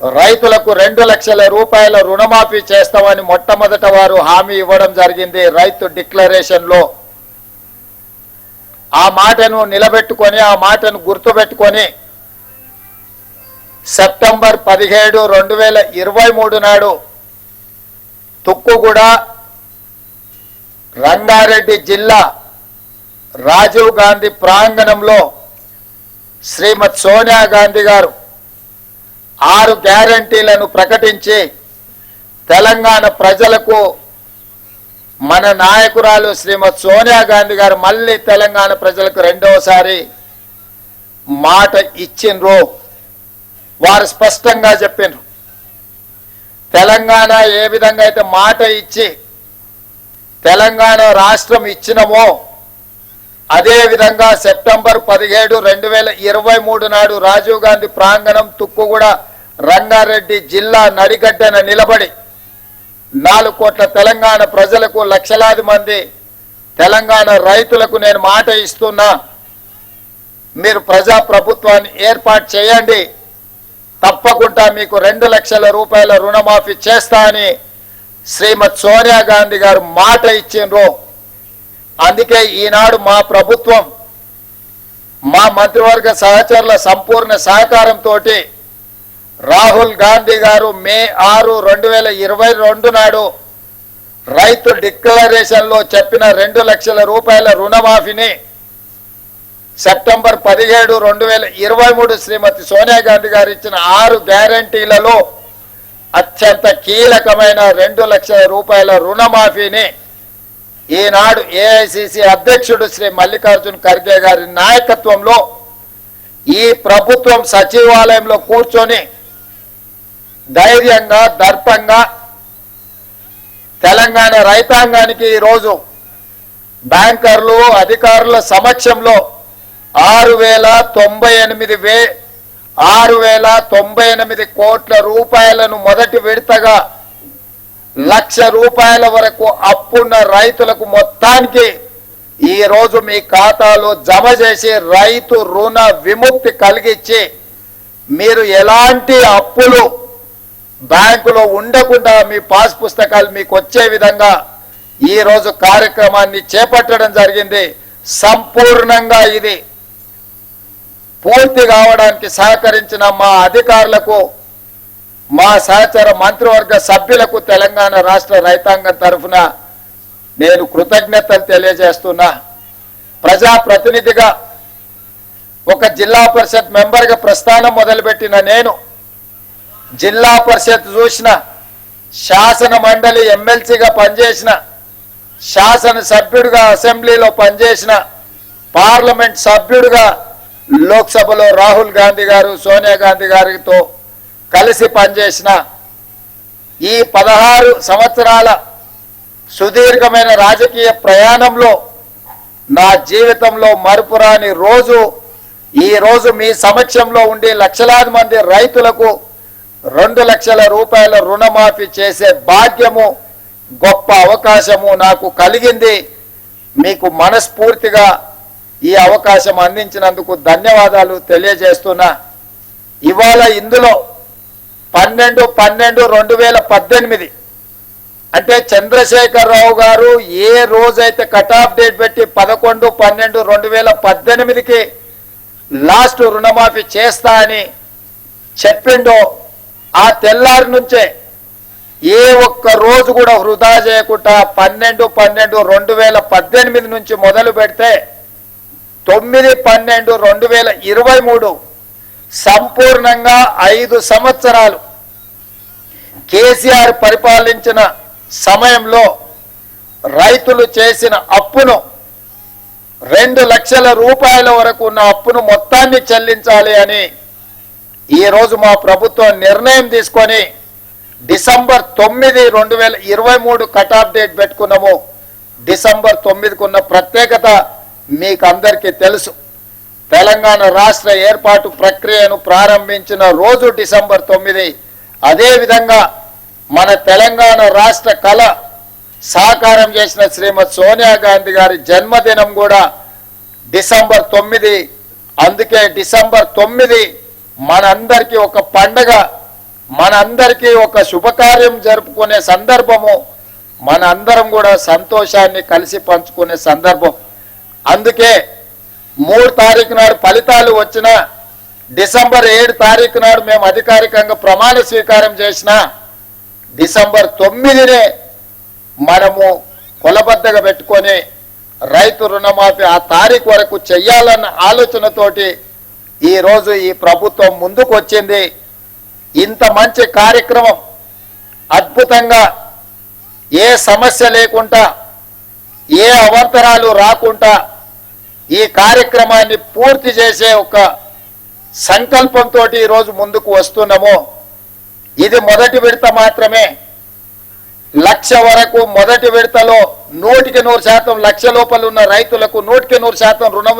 రైతులకు రెండు లక్షల రూపాయల రుణమాఫీ చేస్తామని మొట్టమొదట వారు హామీ ఇవ్వడం జరిగింది. రైతు డిక్లరేషన్లో ఆ మాటను నిలబెట్టుకొని ఆ మాటను గుర్తుపెట్టుకొని సెప్టెంబర్ పదిహేడు రెండు వేల ఇరవై మూడు నాడు తుక్కుగూడ రంగారెడ్డి జిల్లా రాజీవ్ గాంధీ ప్రాంగణంలో శ్రీమతి సోనియా గాంధీ గారు ఆరు గ్యారంటీలను ప్రకటించి తెలంగాణ ప్రజలకు మన నాయకురాలు శ్రీమతి సోనియా గాంధీ గారు మళ్ళీ తెలంగాణ ప్రజలకు రెండవసారి మాట ఇచ్చిండ్రు. వారు స్పష్టంగా చెప్పిండ్రు తెలంగాణ ఏ విధంగా అయితే మాట ఇచ్చి తెలంగాణ రాష్ట్రం ఇచ్చినమో అదే విధంగా సెప్టెంబర్ పదిహేడు రెండు వేల ఇరవై మూడు నాడు రాజీవ్ గాంధీ ప్రాంగణం తుక్కుగూడ రంగారెడ్డి జిల్లా నడిగడ్డన నిలబడి నాలుగు కోట్ల తెలంగాణ ప్రజలకు లక్షలాది మంది తెలంగాణ రైతులకు నేను మాట ఇస్తున్నా. మీరు ప్రజా ప్రభుత్వాన్ని ఏర్పాటు చేయండి. తప్పకుండా మీకు రెండు లక్షల రూపాయల రుణమాఫీ చేస్తా అని శ్రీమతి సోనియా గాంధీ గారు మాట ఇచ్చిండ్రు. అందుకే ఈనాడు మా ప్రభుత్వం మా మంత్రివర్గ సహచరుల సంపూర్ణ సహకారంతో రాహుల్ గాంధీ గారు మే ఆరు రెండు వేల ఇరవై రెండు నాడు రైతు డిక్లరేషన్లో చెప్పిన రెండు లక్షల రూపాయల రుణమాఫీని సెప్టెంబర్ పదిహేడు రెండు వేల ఇరవై మూడు శ్రీమతి సోనియా గాంధీ గారు ఇచ్చిన ఆరు గ్యారంటీలలో అత్యంత కీలకమైన రెండు లక్షల రూపాయల రుణమాఫీని ఈనాడు ఏఐసిసి అధ్యక్షుడు శ్రీ మల్లికార్జున్ ఖర్గే గారి నాయకత్వంలో ఈ ప్రభుత్వం సచివాలయంలో కూర్చొని ధైర్యంగా దర్పంగా తెలంగాణ రైతాంగానికి ఈరోజు బ్యాంకర్లు అధికారుల సమక్షంలో ఆరు వేల తొంభై ఎనిమిది వే ఆరు వేల తొంభై ఎనిమిది కోట్ల రూపాయలను మొదటి విడతగా లక్ష రూపాయల వరకు అప్పున్న రైతులకు మొత్తానికి ఈ రోజు మీ ఖాతాలో జమ చేసి రైతు రుణ విముక్తి కలిగించి మీరు ఎలాంటి అప్పులు బ్యాంకులో ఉండకుండా మీ పాస్ పుస్తకాలు మీకు వచ్చే విధంగా ఈరోజు కార్యక్రమాన్ని చేపట్టడం జరిగింది. సంపూర్ణంగా ఇది పూర్తి కావడానికి సహకరించిన మా అధికారులకు మా సహచర మంత్రివర్గ సభ్యులకు తెలంగాణ రాష్ట్ర రైతాంగం తరఫున నేను కృతజ్ఞతలు తెలియజేస్తున్నా. ప్రజాప్రతినిధిగా ఒక జిల్లా పరిషత్ మెంబర్గా ప్రస్థానం మొదలుపెట్టిన నేను జిల్లా పరిషత్ చూసిన శాసన మండలి ఎమ్మెల్సీగా పనిచేసిన శాసన సభ్యుడిగా అసెంబ్లీలో పనిచేసిన పార్లమెంట్ సభ్యుడిగా లోక్సభలో రాహుల్ గాంధీ గారు సోనియా గాంధీ గారితో కలిసి పనిచేసిన ఈ పదహారు సంవత్సరాల సుదీర్ఘమైన రాజకీయ ప్రయాణంలో నా జీవితంలో మరుపురాని రోజు ఈ రోజు మీ సమక్షంలో ఉండి లక్షలాది మంది రైతులకు రెండు లక్షల రూపాయల రుణమాఫీ చేసే భాగ్యము గొప్ప అవకాశము నాకు కలిగింది. మీకు మనస్ఫూర్తిగా ఈ అవకాశం అందించినందుకు ధన్యవాదాలు తెలియజేస్తున్నా. ఇవాళ ఇందులో పన్నెండు పన్నెండు రెండు వేల పద్దెనిమిది అంటే చంద్రశేఖరరావు గారు ఏ రోజైతే కట్ ఆఫ్ డేట్ పెట్టి పదకొండు పన్నెండు రెండు వేల పద్దెనిమిదికి లాస్ట్ రుణమాఫీ చేస్తా అని చెప్పిండో ఆ తెల్లారి నుంచే ఏ ఒక్క రోజు కూడా వృధా చేయకుండా పన్నెండు పన్నెండు రెండు వేల పద్దెనిమిది నుంచి మొదలు పెడితే తొమ్మిది పన్నెండు రెండు వేల ఇరవై మూడు సంపూర్ణంగా ఐదు సంవత్సరాలు కేసీఆర్ పరిపాలించిన సమయంలో రైతులు చేసిన అప్పును రెండు లక్షల రూపాయల వరకు ఉన్న అప్పును మొత్తాన్ని చెల్లించాలి అని ఈరోజు మా ప్రభుత్వం నిర్ణయం తీసుకొని డిసెంబర్ తొమ్మిది రెండు వేల ఇరవై మూడు కట్ ఆఫ్ డేట్ పెట్టుకున్నాము. డిసెంబర్ తొమ్మిదికి ఉన్న ప్రత్యేకత మీకు అందరికీ తెలుసు. తెలంగాణ రాష్ట్ర ఏర్పాటు ప్రక్రియను ప్రారంభించిన రోజు డిసెంబర్ తొమ్మిది. అదేవిధంగా మన తెలంగాణ రాష్ట్ర కళ సాకారం చేసిన శ్రీమతి సోనియా గాంధీ గారి జన్మదినం కూడా డిసెంబర్ తొమ్మిది. అందుకే డిసెంబర్ తొమ్మిది మనందరికీ ఒక పండగ మనందరికీ ఒక శుభకార్యం జరుపుకునే సందర్భము మన అందరం కూడా సంతోషాన్ని కలిసి పంచుకునే సందర్భం. అందుకే మూడు తారీఖు నాడు ఫలితాలు వచ్చిన డిసెంబర్ ఏడు తారీఖు నాడు మేము అధికారికంగా ప్రమాణ స్వీకారం చేసిన డిసెంబర్ తొమ్మిదినే మనము కొలబద్దగా పెట్టుకొని రైతు రుణమాఫీ ఆ తారీఖు వరకు చెయ్యాలన్న ఆలోచనతోటి ఈరోజు ఈ ప్రభుత్వం ముందుకు వచ్చింది. ఇంత మంచి కార్యక్రమం అద్భుతంగా ఏ సమస్య లేకుండా ఏ అవంతరాలు రాకుండా ఈ కార్యక్రమాన్ని పూర్తి చేసే ఒక సంకల్పంతో ఈరోజు ముందుకు వస్తున్నాము. ఇది మొదటి విడత మాత్రమే. లక్ష వరకు మొదటి విడతలో నూటికి నూరు శాతం లక్ష లోపల ఉన్న రైతులకు నూటికి నూరు శాతం రుణం